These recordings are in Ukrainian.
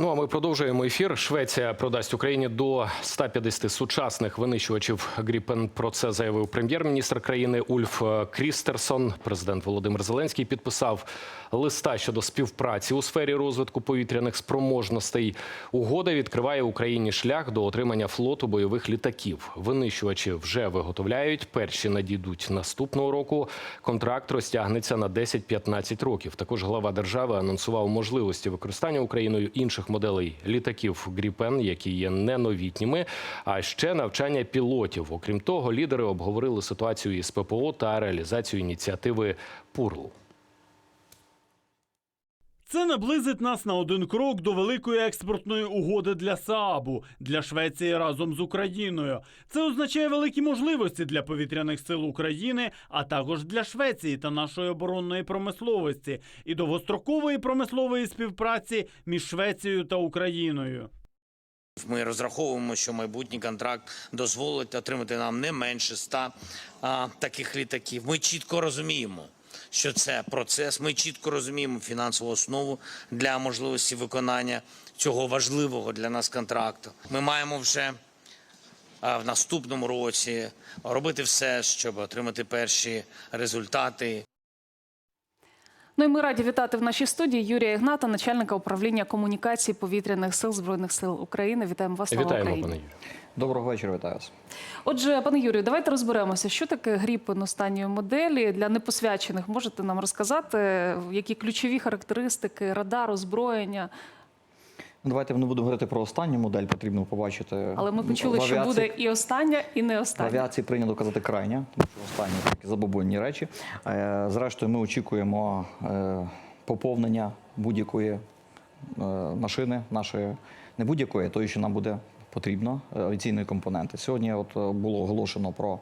Ну а ми продовжуємо ефір. Швеція продасть Україні до 150 сучасних винищувачів Гріпен. Про це заявив прем'єр-міністр країни Ульф Крістерсон. Президент Володимир Зеленський підписав листа щодо співпраці у сфері розвитку повітряних спроможностей. Угода відкриває Україні шлях до отримання флоту бойових літаків. Винищувачі вже виготовляють. Перші надійдуть наступного року. Контракт розтягнеться на 10-15 років. Також глава держави анонсував можливості використання Україною інших моделей літаків Гріпен, які є не новітніми, а ще навчання пілотів. Окрім того, лідери обговорили ситуацію із ППО та реалізацію ініціативи Пурл. Це наблизить нас на один крок до великої експортної угоди для Саабу для Швеції разом з Україною. Це означає великі можливості для повітряних сил України, а також для Швеції та нашої оборонної промисловості і довгострокової промислової співпраці між Швецією та Україною. Ми розраховуємо, що майбутній контракт дозволить отримати нам не менше 100 а, таких літаків. Ми чітко розуміємо, що це процес. Ми чітко розуміємо фінансову основу для можливості виконання цього важливого для нас контракту. Ми маємо вже в наступному році робити все, щоб отримати перші результати. Ну і ми раді вітати в нашій студії Юрія Ігната, начальника управління комунікації повітряних сил збройних сил України. Вітаємо вас слава Вітаємо, Україні. пане Юрію. Доброго вечора, вітаю вас. Отже, пане Юрію, давайте розберемося, що таке гріпен останньої моделі для непосвячених. Можете нам розказати, які ключові характеристики, радар, озброєння? Давайте не будемо говорити про останню модель, потрібно побачити. Але ми В почули, що буде і остання, і не В остання. авіації прийнято казати крайня, тому що останні такі забобонні речі. Е, Зрештою, ми очікуємо е, поповнення будь-якої е, машини, нашої не будь-якої, тої, що нам буде потрібно, авіаційної компоненти. Сьогодні от було оголошено про.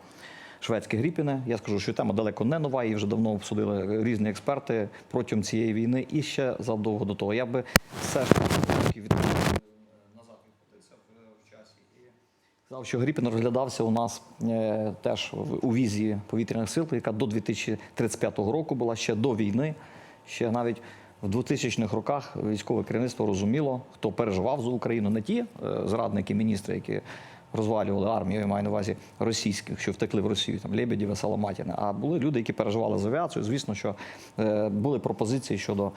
Шведські гріпіни. Я скажу, що тема далеко не нова, її вже давно обсудили різні експерти протягом цієї війни і ще задовго до того. Я би все ж таки від назад відкотився в часі сказав, що Гріпін розглядався у нас е, теж у візії повітряних сил, яка до 2035 року була ще до війни, ще навіть. В 2000-х роках військове керівництво розуміло, хто переживав за Україну, не ті е, зрадники, міністри, які розвалювали армію, я маю на увазі російських, що втекли в Росію, там Лебедєва, Соломатіна, а були люди, які переживали за авіацію. Звісно, що е, були пропозиції щодо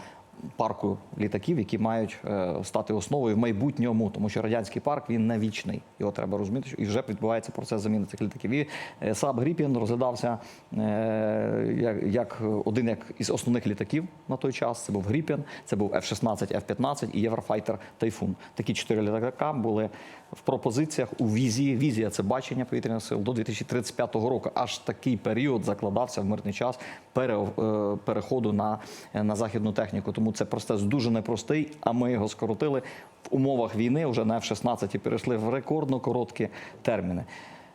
парку літаків, які мають е, стати основою в майбутньому, тому що радянський парк він не вічний. Його треба розуміти, що і вже відбувається процес заміни цих літаків. І е, Saab Gripen розглядався е, як один як із основних літаків на той час. Це був Гріпін, це був F-16, F-15 і Єврофайтер Тайфун. Такі чотири літака були в пропозиціях у візії. Візія це бачення повітряних сил до 2035 року. Аж такий період закладався в мирний час пере, е, переходу на, на західну техніку. Тому це процес дуже непростий, а ми його скоротили в умовах війни вже на F-16 і перейшли в рекордно короткі терміни.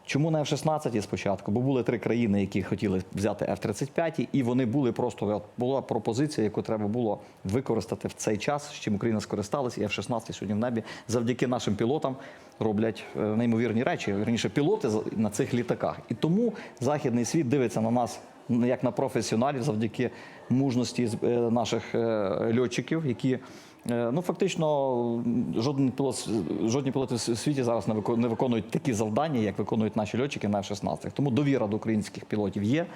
Чому на F-16 спочатку? Бо були три країни, які хотіли взяти F-35, і вони були просто була пропозиція, яку треба було використати в цей час, з чим Україна скористалась, і F-16 сьогодні в небі завдяки нашим пілотам роблять е, неймовірні речі. Вірніше, пілоти на цих літаках. І тому західний світ дивиться на нас як на професіоналів завдяки мужності е, наших е, льотчиків, які Ну, фактично, жоден пілот, жодні пілоти в світі зараз не виконують, такі завдання, як виконують наші льотчики на F-16. Тому довіра до українських пілотів є.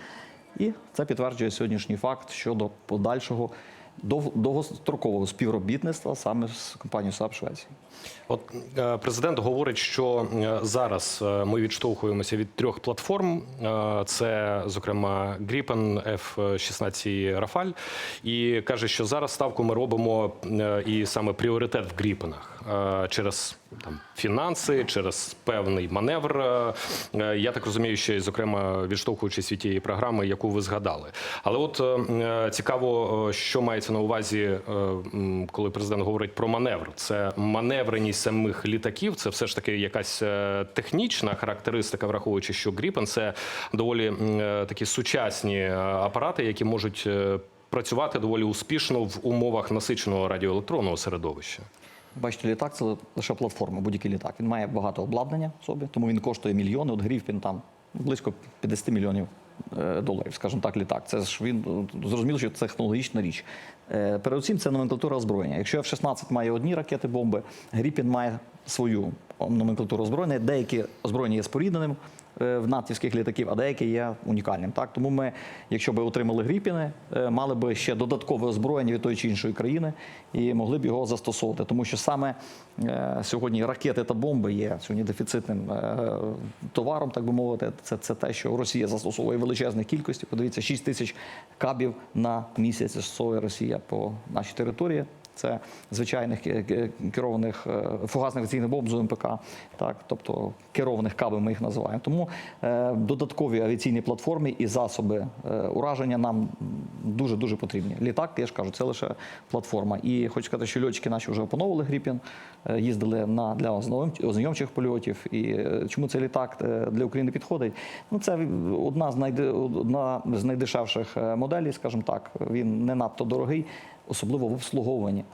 І це підтверджує сьогоднішній факт щодо подальшого довгострокового співробітництва саме з компанією САП Швеції. От е, президент говорить, що е, зараз е, ми відштовхуємося від трьох платформ. Це, зокрема, Gripen, F-16 Рафаль, і каже, що зараз ставку ми робимо і саме пріоритет в Гріпенах через там фінанси, через певний маневр. Е, е, Я так розумію, що зокрема відштовхуючись від тієї програми, яку ви згадали. Але от е, цікаво, е, що мається на увазі, е, коли президент говорить про маневр. Це маневреність самих літаків. Це все ж таки якась е, технічна характеристика, враховуючи, що Гріпен це доволі е, такі сучасні е, апарати, які можуть е, працювати доволі успішно в умовах насиченого радіоелектронного середовища. Бачите, літак це лише платформа, будь-який літак. Він має багато обладнання в собі, тому він коштує мільйони. От Гріфін там близько 50 мільйонів е, доларів, скажімо так, літак. Це ж він е, зрозуміло, що це технологічна річ. Е, Передусім, це номенклатура озброєння. Якщо F-16 має одні ракети, бомби, Гріпін має свою номенклатуру озброєння. Деякі озброєння є спорідненим в натівських літаків, а деякі є унікальним. Так тому ми, якщо б отримали Гріпіни, е, мали б ще додаткове озброєння від тої чи іншої країни і могли б його застосовувати. Тому що саме е, сьогодні ракети та бомби є сьогодні дефіцитним е, товаром, так би мовити. Це, це те, що Росія застосовує в величезних кількості. Подивіться, 6 тисяч кабів на місяць застосовує Росія по нашій території. Це звичайних ке- ке- керованих е, фугасних авіаційних бомб з УМПК, так, тобто керованих каби ми їх називаємо. Тому е, додаткові авіаційні платформи і засоби е, ураження нам дуже дуже потрібні. Літак, я ж кажу, це лише платформа. І хочу сказати, що льотчики наші вже опановували Гріпін, їздили на для ознайом- ознайомчих польотів. І е, чому цей літак е, для України підходить? Ну це одна з найде одна з найдешевших е, моделей, скажімо так. Він не надто дорогий особливо в обслуговуванні.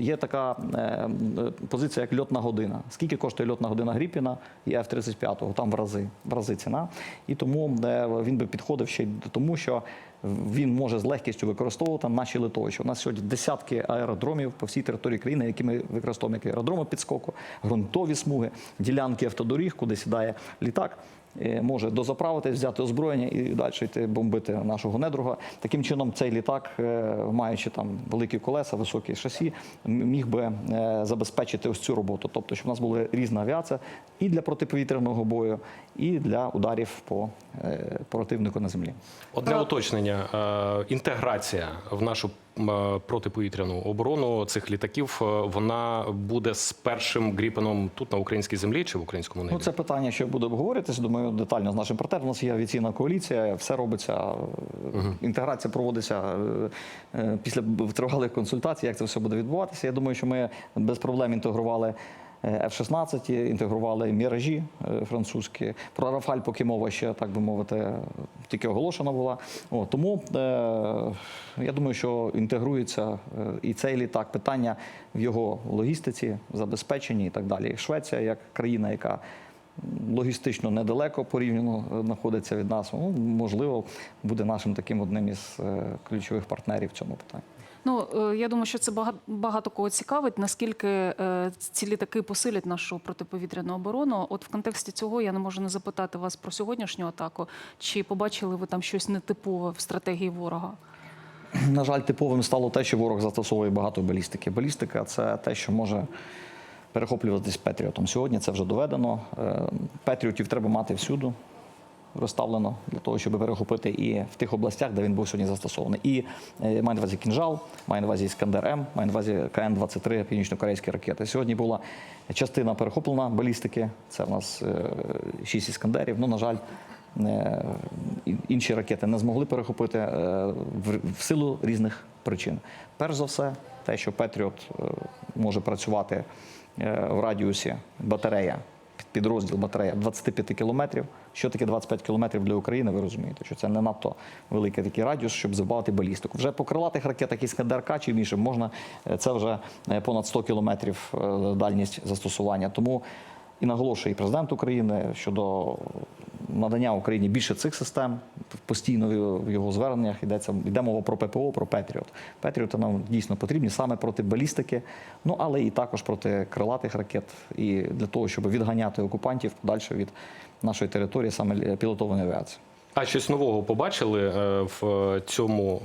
Є така е, е, позиція, як льотна година. Скільки коштує льотна година Гріпіна і F-35? Там в рази, в рази ціна. І тому е, він би підходив ще й тому, що він може з легкістю використовувати наші литовища. У нас сьогодні десятки аеродромів по всій території країни, які ми використовуємо як аеродроми підскоку, ґрунтові смуги, ділянки автодоріг, куди сідає літак. Е, Може дозаправитись, взяти озброєння і далі йти бомбити нашого недруга. Таким чином, цей літак, е, маючи там великі колеса, високі шасі, міг би е, забезпечити ось цю роботу. Тобто, щоб у нас була різна авіація і для протиповітряного бою, і для ударів по противнику на землі. От для уточнення, інтеграція в нашу протиповітряну оборону цих літаків е, вона буде з першим гріпеном тут на українській землі чи в українському небі? Ну, це питання, що буде обговорюватися. Думаю, детально з нашим партнером. У нас є авіаційна коаліція, все робиться. Угу. Інтеграція проводиться е, е, після тривалих консультацій. Як це все буде відбуватися? Я думаю, що ми без проблем інтегрували. Е, F-16, інтегрували міражі е, французькі. Про Рафаль поки мова ще, так би мовити, тільки оголошена була. О, тому е, я думаю, що інтегрується і цей літак. Питання в його логістиці, забезпеченні і так далі. Швеція, як країна, яка логістично недалеко порівняно знаходиться від нас, ну, можливо, буде нашим таким одним із ключових партнерів в цьому питанні. Ну е, я думаю, що це багато, кого цікавить, наскільки е, ці літаки посилять нашу протиповітряну оборону. От в контексті цього я не можу не запитати вас про сьогоднішню атаку. Чи побачили ви там щось нетипове в стратегії ворога? На жаль, типовим стало те, що ворог застосовує багато балістики. Балістика це те, що може перехоплюватись Петріотом. Сьогодні це вже доведено. Е, Петріотів треба мати всюди. Розставлено для того, щоб перехопити і в тих областях, де він був сьогодні застосований. І е, маю на увазі кінжал, маю на увазі Іскандер М, маю на увазі КН-23 північно-корейські ракети. Сьогодні була частина перехоплена балістики. Це в нас е, шість іскандерів. Ну, на жаль, е, інші ракети не змогли перехопити в, силу різних причин. Перш за все, те, що Петріот може працювати в радіусі батарея, підрозділ батарея 25 кілометрів. Що таке 25 кілометрів для України? Ви розумієте, що це не надто великий такий радіус, щоб забавити балістику. Вже по крилатих ракетах Іскандер-К чи іншим можна е, це вже е, понад 100 кілометрів е, дальність застосування. Тому і наголошує і президент України щодо надання Україні більше цих систем. Постійно в його зверненнях йдеться йде мова про ППО, про Петріот. Петріоти нам дійсно потрібні саме проти балістики, ну але і також проти крилатих ракет, і для того, щоб відганяти окупантів подальше від нашої території, саме пілотованої авіації. А щось нового побачили е, в цьому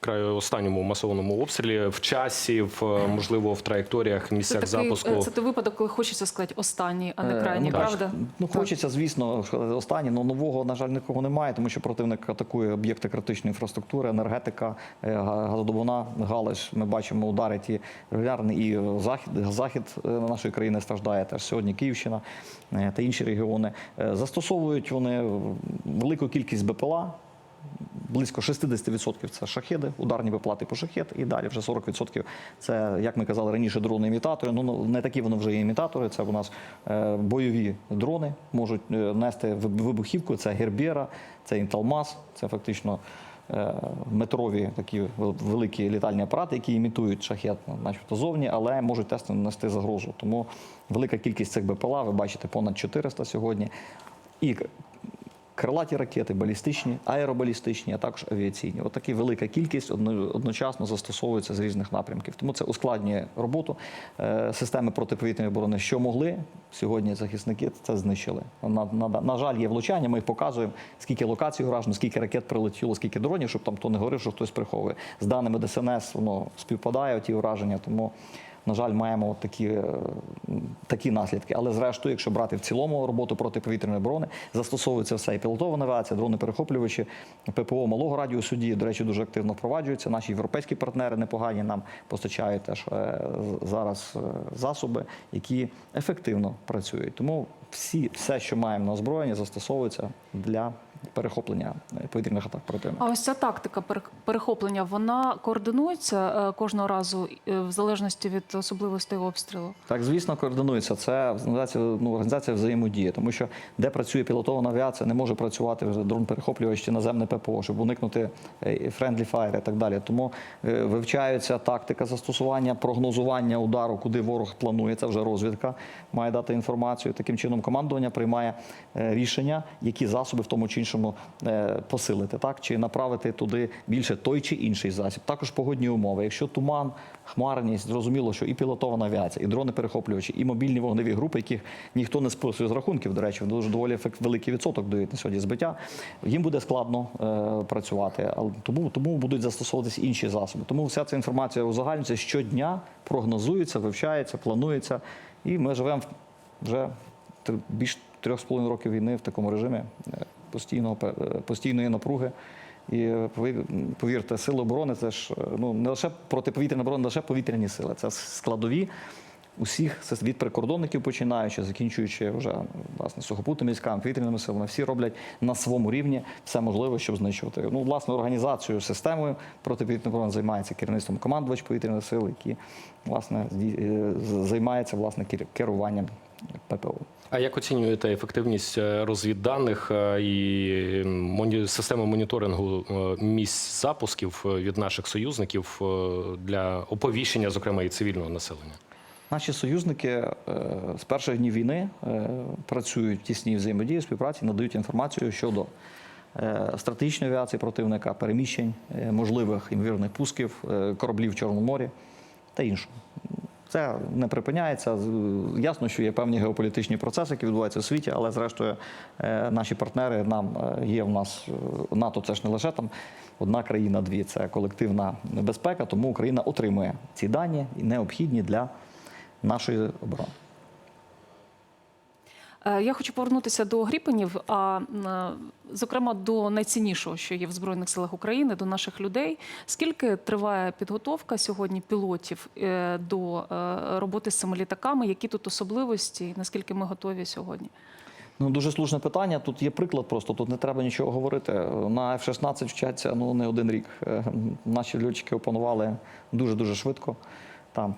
краю останньому масованому обстрілі в часі, в е, можливо в траєкторіях, місцях Це такий, запуску. е, це той випадок, коли хочеться сказати останній, а не Е, крайній, ну, так. правда? Ну, Так. хочеться, звісно, останнє, але нового, на жаль, нікого немає, тому що противник атакує об'єкти критичної інфраструктури, енергетика, е, га- газодобувна галузь. Ми бачимо удари ті регулярні, і е, захід, захід е, нашої країни страждає теж сьогодні Київщина е, та інші регіони. Е, Застосовують вони велику кількість БПЛА. Близько 60% це шахеди, ударні виплати по шахет, і далі вже 40% це, як ми казали раніше, дрони-імітатори. Ну не такі вони вже є імітатори. Це у нас е, бойові дрони можуть е, нести вибухівку. Це Гербера, це Інталмаз, це фактично е, метрові такі великі літальні апарати, які імітують шахет, начебто зовні, але можуть тесно нести загрозу. Тому велика кількість цих БПЛА, ви бачите, понад 400 сьогодні. І крилаті ракети, балістичні, аеробалістичні, а також авіаційні. От така велика кількість одночасно застосовується з різних напрямків. Тому це ускладнює роботу Е, системи протиповітряної оборони. Що могли сьогодні захисники це знищили. На, на, на жаль, є влучання. Ми показуємо, скільки локацій уражено, скільки ракет прилетіло, скільки дронів, щоб там хто не говорив, що хтось приховує. З даними ДСНС воно співпадає ті ураження. Тому на жаль, маємо такі, е, такі наслідки. Але зрештою, якщо брати в цілому роботу протиповітряної оборони, застосовується все і пілотована авіація, дрони перехоплювачі, ППО малого радіусу дії, до речі, дуже активно впроваджуються. Наші європейські партнери непогані нам постачають теж е, зараз е, засоби, які ефективно працюють. Тому всі, все, що маємо на озброєнні, застосовується для перехоплення е, повітряних атак противника. А ось ця тактика пере- перехоплення, вона координується е, кожного разу е, в залежності від особливостей обстрілу. Так, звісно, координується. Це організація, ну, організація взаємодії, тому що де працює пілотована авіація, не може працювати вже дрон-перехоплювач чи наземне ППО, щоб уникнути френдлі фаєр і так далі. Тому вивчається тактика застосування, прогнозування удару, куди ворог планує. Це вже розвідка має дати інформацію. Таким чином, командування приймає рішення, які засоби в тому чи іншому е, посилити, так чи направити туди більше той чи інший засіб. Також погодні умови. Якщо туман, хмарність, зрозуміло, що і пілотована авіація, і дрони перехоплювачі, і мобільні вогневі групи, яких ніхто не списує з рахунків. До речі, дуже доволі великий відсоток дають на сьогодні збиття. Їм буде складно е, працювати, але тому, тому будуть застосовуватись інші засоби. Тому вся ця інформація узагальнюється щодня, прогнозується, вивчається, планується. І ми живемо вже більш трьох з половиною років війни в такому режимі е, постійного е, постійної напруги. І е, повірте, сили оборони це ж е, ну не лише протиповітряна оборона, лише повітряні сили, це складові усіх від прикордонників починаючи, закінчуючи вже власне сухопутними військами, повітряними силами. Всі роблять на своєму рівні все можливе, щоб знищувати. Ну, власне, організацією, системою протиповітряної оборони займається керівництвом командувач повітряних сил, які власне займається власне кер- керуванням ППО. А як оцінюєте ефективність е, розвідданих е, і системи моніторингу е, місць запусків від наших союзників для оповіщення, зокрема, і цивільного населення? Наші союзники з перших днів війни працюють в тісній взаємодії, співпраці, надають інформацію щодо стратегічної авіації противника, переміщень, можливих імовірних пусків кораблів в Чорному морі та іншого. Це не припиняється. Ясно, що є певні геополітичні процеси, які відбуваються у світі, але зрештою е, наші партнери нам е, є в нас е, НАТО. Це ж не лише там одна країна, дві це колективна безпека. Тому Україна отримує ці дані і необхідні для нашої оборони. Е, Я хочу повернутися до гріпенів, а е, зокрема до найціннішого, що є в збройних силах України, до наших людей. Скільки триває підготовка сьогодні пілотів е, до роботи з цими літаками? Які тут особливості? Наскільки ми готові сьогодні? Ну, дуже слушне питання. Тут є приклад просто, тут не треба нічого говорити. На F-16 вчаться ну, не один рік. Наші льотчики опанували дуже-дуже швидко. Там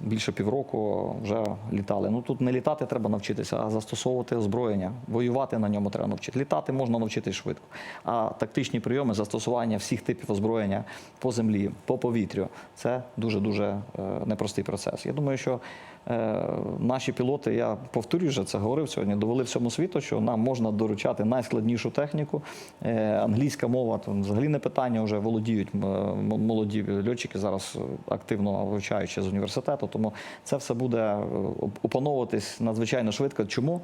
більше півроку вже літали. Ну тут не літати треба навчитися, а застосовувати озброєння. Воювати на ньому треба навчити. Літати можна навчитись швидко. А тактичні прийоми застосування всіх типів озброєння по землі, по повітрю це дуже-дуже е, непростий процес. Я думаю, що е, наші пілоти, я повторюю вже це говорив сьогодні, довели всьому світу, що нам можна доручати найскладнішу техніку. Е, англійська мова там взагалі не питання, вже володіють молоді льотчики зараз активно вивчаючи з університету. Тому це все буде е, опановуватись надзвичайно швидко. Чому?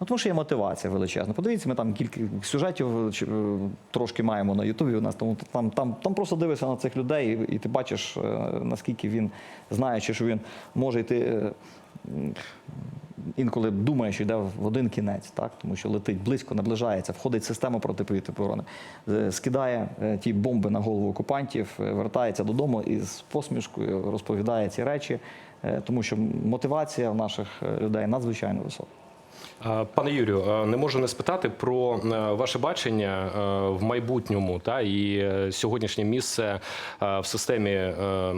Ну, тому що є мотивація величезна. Подивіться, ми там кілька сюжетів е, чи, е, трошки маємо на Ютубі. У нас тому там, там, там просто дивишся на цих людей, і, і ти бачиш, наскільки він, знаючи, що він може йти. Інколи думає, що йде в один кінець, так тому що летить близько, наближається, входить в систему протиповітряної оборони, е, скидає е, ті бомби на голову окупантів, е, вертається додому і з посмішкою розповідає ці речі, тому що мотивація в наших людей надзвичайно висока. А, Пане Юрію, не можу не спитати про е, ваше бачення е, в майбутньому та і е, сьогоднішнє місце е, в системі е,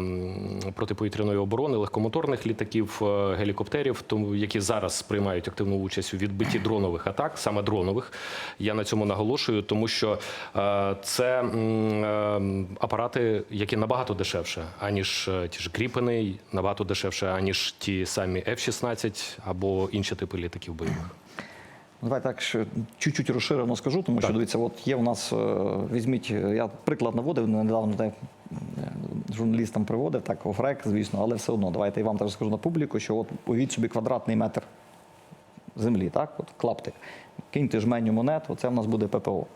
протиповітряної оборони легкомоторних літаків, е, гелікоптерів, тому які зараз приймають активну участь у відбитті дронових атак, саме дронових. Я на цьому наголошую, тому що е, це е, апарати, які набагато дешевше, аніж е, ті ж Кріпени, набагато дешевше, аніж ті самі F-16 або інші типи літаків бойових. Давай так ще чуть-чуть розширено скажу, тому що дивіться, от є у нас, е, візьміть, е, я приклад наводив недавно де, журналістам приводив, так, офрек, звісно, але все одно, давайте я вам теж скажу на публіку, що от уявіть собі квадратний метр землі, так, от клаптик. Киньте жменю монет, оце в нас буде ППО,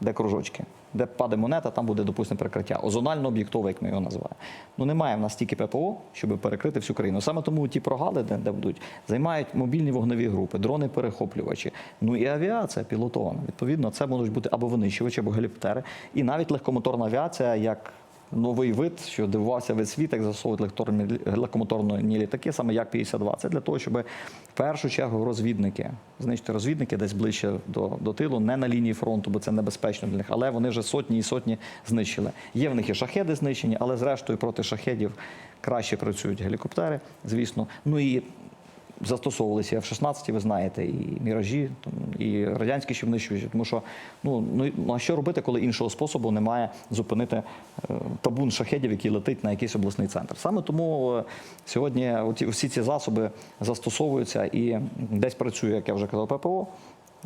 де кружочки. Де паде монета, там буде, допустимо, перекриття. Озонально об'єктове, як ми його називаємо. Ну немає в нас тільки ППО, щоб перекрити всю країну. Саме тому ті прогали, де, де будуть, займають мобільні вогневі групи, дрони-перехоплювачі, ну і авіація пілотована. Відповідно, це можуть бути або винищувачі, або геліптери, І навіть легкомоторна авіація, як новий вид, що дивувався весь світ, як засовують легкомоторні- літаки, саме як 52. Це для того, щоб в першу чергу розвідники, знищити розвідники десь ближче до, до тилу, не на лінії фронту, бо це небезпечно для них, але вони вже сотні і сотні знищили. Є в них і шахеди знищені, але зрештою проти шахедів краще працюють гелікоптери, звісно. Ну і застосовувалися F-16, ви знаєте, і міражі, і радянські ще винищувачі. Тому що ну, ну, ну, а що робити, коли іншого способу немає зупинити е, табун шахедів, який летить на якийсь обласний центр. Саме тому е, сьогодні всі ці засоби застосовуються і десь працює, як я вже казав, ППО.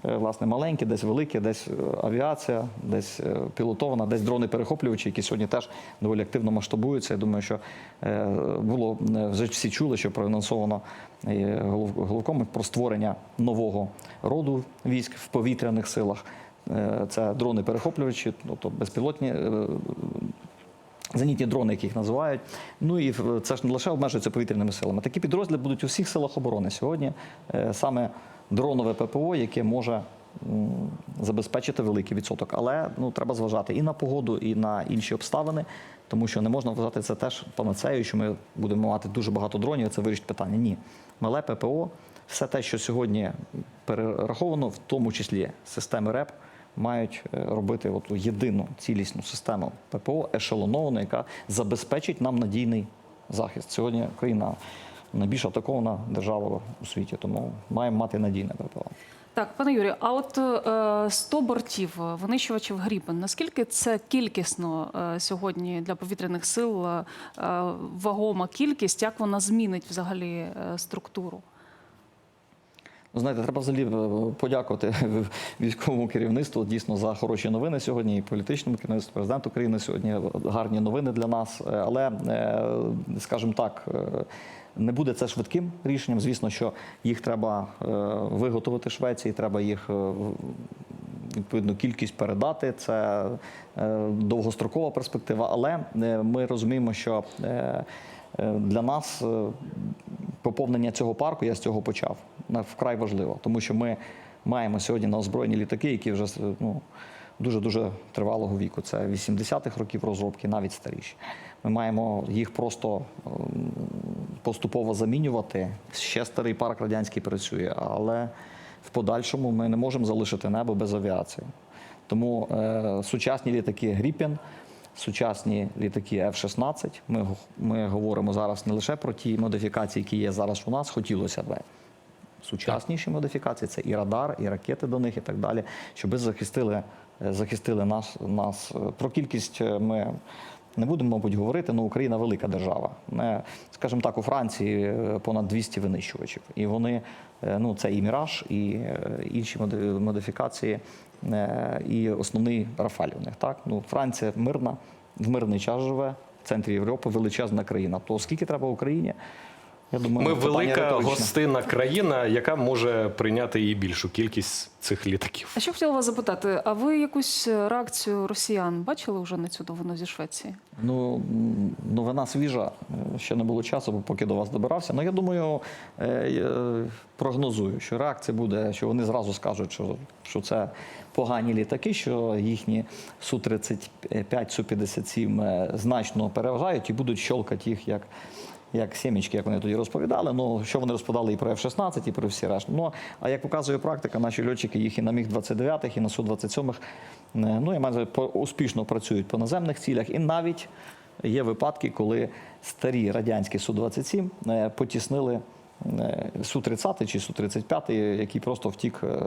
Е, Власне, маленькі, десь великі, десь е, авіація, десь е, пілотована, десь дрони-перехоплювачі, які сьогодні теж доволі активно масштабуються. Я думаю, що було вже всі чули, що проанонсовано головком про створення нового роду військ в повітряних силах. Це дрони-перехоплювачі, тобто безпілотні. Зенітні дрони, як їх називають. Ну і це ж не лише обмежується повітряними силами. Такі підрозділи будуть у всіх силах оборони сьогодні. Саме дронове ППО, яке може забезпечити великий відсоток. Але ну, треба зважати і на погоду, і на інші обставини, тому що не можна вважати це теж панацею, що ми будемо мати дуже багато дронів, і це вирішить питання. Ні. Мале ППО, все те, що сьогодні перераховано, в тому числі системи РЕП, мають е, робити от єдину цілісну систему ППО ешелоновану, яка забезпечить нам надійний захист. Сьогодні Україна найбільш атакована держава у світі, тому маємо мати надійне ППО. Так, пане Юрію, а от е, 100 бортів е, винищувачів Гріпен, наскільки це кількісно е, сьогодні для повітряних сил е, вагома кількість, як вона змінить взагалі структуру? Ну, знаєте, треба взагалі подякувати військовому керівництву дійсно за хороші новини сьогодні, і політичному керівництву, президенту України сьогодні гарні новини для нас. Але, скажімо так, не буде це швидким рішенням. Звісно, що їх треба е, виготовити Швеції, треба їх е, відповідну кількість передати. Це е, довгострокова перспектива, але ми розуміємо, що для нас поповнення цього парку, я з цього почав, вкрай важливо, тому що ми маємо сьогодні на озброєні літаки, які вже ну, дуже-дуже тривалого віку. Це 80-х років розробки, навіть старіші. Ми маємо їх просто ем, поступово замінювати. Ще старий парк радянський працює, але в подальшому ми не можемо залишити небо без авіації. Тому е, сучасні літаки Гріпін, сучасні літаки F-16, ми, ми говоримо зараз не лише про ті модифікації, які є зараз у нас, хотілося б. Сучасніші модифікації це і радар, і ракети до них, і так далі, щоб захистили, е, захистили нас, нас. Е, Про кількість е, ми не будемо, мабуть, говорити, але Україна велика держава. Скажімо так, у Франції е, понад 200 винищувачів. І вони, е, ну, це і Міраж, і е, інші модифікації, і основний Рафаль у них. Так? Ну, Франція мирна, в мирний час живе, в центрі Європи величезна країна. То скільки треба Україні? Я думаю, Ми велика риторичне. гостинна країна, яка може прийняти і більшу кількість цих літаків. А що хотіла вас запитати? А ви якусь реакцію росіян бачили вже на цю новину зі Швеції? Ну, новина свіжа. Е, Ще не було часу, бо поки до вас добирався. Ну, я думаю, е, прогнозую, що реакція буде, що вони зразу скажуть, що, що це погані літаки, що їхні Су-35, Су-57 е, значно переважають і будуть щолкати їх як, як сімічки, як вони тоді розповідали. Ну що вони розповідали і про F-16, і про всі решта. Ну а як показує практика, наші льотчики їх і на міг 29 і на су 27 ну я маю на увазі, по- успішно працюють по наземних цілях, і навіть є випадки, коли старі радянські су 27 потіснили е, су 30 чи су 35 який просто втік е,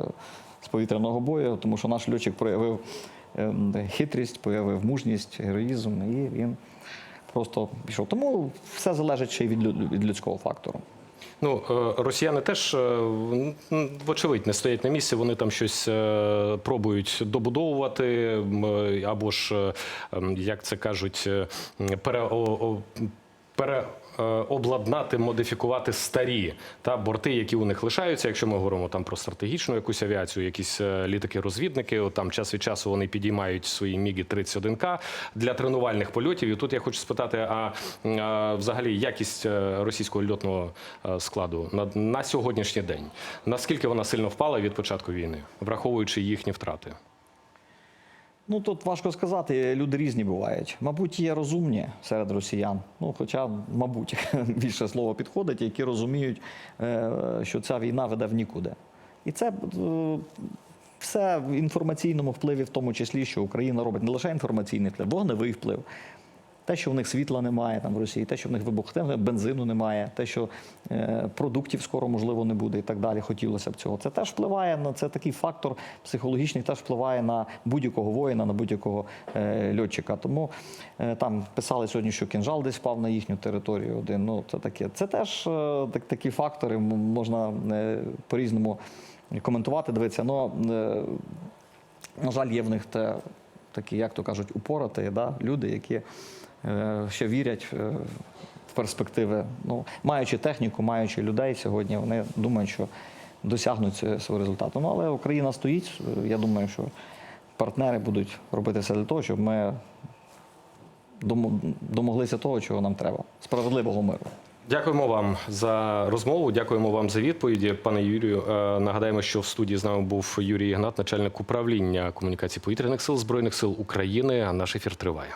з повітряного бою, тому що наш льотчик проявив ем, хитрість, проявив мужність, героїзм, і він просто пішов. Тому все залежить ще й від, лю- від людського фактору. Ну, е, росіяни теж, е, вочевидь, не стоять на місці, вони там щось е, пробують добудовувати, або ж, як це кажуть, пере, пере, обладнати, модифікувати старі та борти, які у них лишаються. Якщо ми говоримо там про стратегічну якусь авіацію, якісь е, літаки-розвідники, там час від часу вони підіймають свої міги 31 к для тренувальних польотів. І тут я хочу спитати: а, а взагалі якість е, російського льотного е, складу на, на сьогоднішній день наскільки вона сильно впала від початку війни, враховуючи їхні втрати? Ну тут важко сказати, люди різні бувають. Мабуть, є розумні серед росіян. Ну, хоча, мабуть, більше слово підходить, які розуміють, е, що ця війна веде в нікуди. І це е, все в інформаційному впливі, в тому числі, що Україна робить не лише інформаційний вплив, вогневий вплив. Те, що в них світла немає там в Росії, те, що в них вибухне, бензину немає, те, що е, продуктів скоро можливо не буде і так далі. Хотілося б цього. Це теж впливає на це такий фактор психологічний, теж впливає на будь-якого воїна, на будь-якого е, льотчика. Тому е, там писали сьогодні, що кінжал десь впав на їхню територію. Один ну це таке. Це теж так, такі фактори можна е, по-різному коментувати, дивитися. Но, е, на жаль, є в них те, такі, як то кажуть, упораті да? люди, які е, ще вірять е, в перспективи. Ну, маючи техніку, маючи людей сьогодні, вони думають, що досягнуть цього- результату. Ну, але Україна стоїть. Е, Я думаю, що партнери будуть робити все для того, щоб ми домоглися того, чого нам треба справедливого миру. Дякуємо вам за розмову. Дякуємо вам за відповіді, пане Юрію. Нагадаємо, що в студії з нами був Юрій Ігнат, начальник управління комунікації повітряних сил збройних сил України. Наш ефір триває.